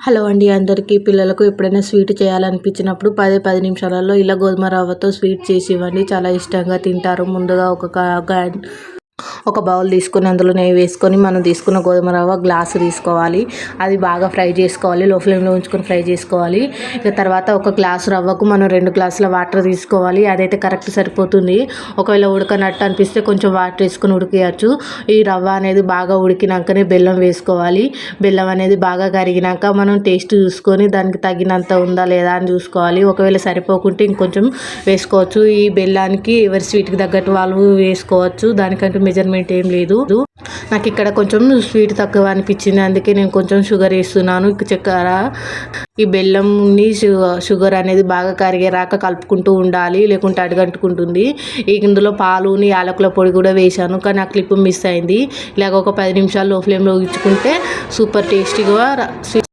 Hello అండి అందరికీ పిల్లలకు ఎప్పుడైనా స్వీట్ చేయాలనిపించినప్పుడు పదే పది నిమిషాలలో ఇలా గోధుమ రవ్వతో స్వీట్ చేసి ఇవ్వండి. చాలా ఇష్టంగా తింటారు. ముందుగా ఒక ఒక బౌల్ తీసుకుని అందులో నెయ్యి వేసుకొని మనం తీసుకున్న గోధుమ రవ్వ గ్లాసు తీసుకోవాలి. అది బాగా ఫ్రై చేసుకోవాలి. లో ఫ్లేమ్లో ఉంచుకొని ఫ్రై చేసుకోవాలి. ఇక తర్వాత ఒక గ్లాసు రవ్వకు మనం రెండు గ్లాసుల వాటర్ తీసుకోవాలి. అదైతే కరెక్ట్ సరిపోతుంది. ఒకవేళ ఉడకనట్టు అనిపిస్తే కొంచెం వాటర్ వేసుకొని ఉడికేయచ్చు. ఈ రవ్వ అనేది బాగా ఉడికినాకనే బెల్లం వేసుకోవాలి. బెల్లం అనేది బాగా కరిగినాక మనం టేస్ట్ చూసుకొని దానికి తగినంత ఉందా లేదా అని చూసుకోవాలి. ఒకవేళ సరిపోకుంటే ఇంకొంచెం వేసుకోవచ్చు. ఈ బెల్లానికి ఎవరి స్వీట్కి తగ్గట్టు వాళ్ళు వేసుకోవచ్చు. దానికంటే మెజర్మెంట్ ఏం లేదు. నాకు ఇక్కడ కొంచెం స్వీట్ తక్కువ అనిపించింది. అందుకే నేను కొంచెం షుగర్ వేస్తున్నాను. చక్కెర ఈ బెల్లంని షుగర్ అనేది బాగా కరిగేరాక కలుపుకుంటూ ఉండాలి. లేకుంటే అడుగంటుకుంటుంది. ఈ ఇందులో పాలుని యాలకుల పొడి కూడా వేశాను. కానీ ఆ క్లిప్ మిస్ అయింది. ఇలాగ ఒక పది నిమిషాలు లో ఫ్లేమ్లో ఇచ్చుకుంటే సూపర్ టేస్టీగా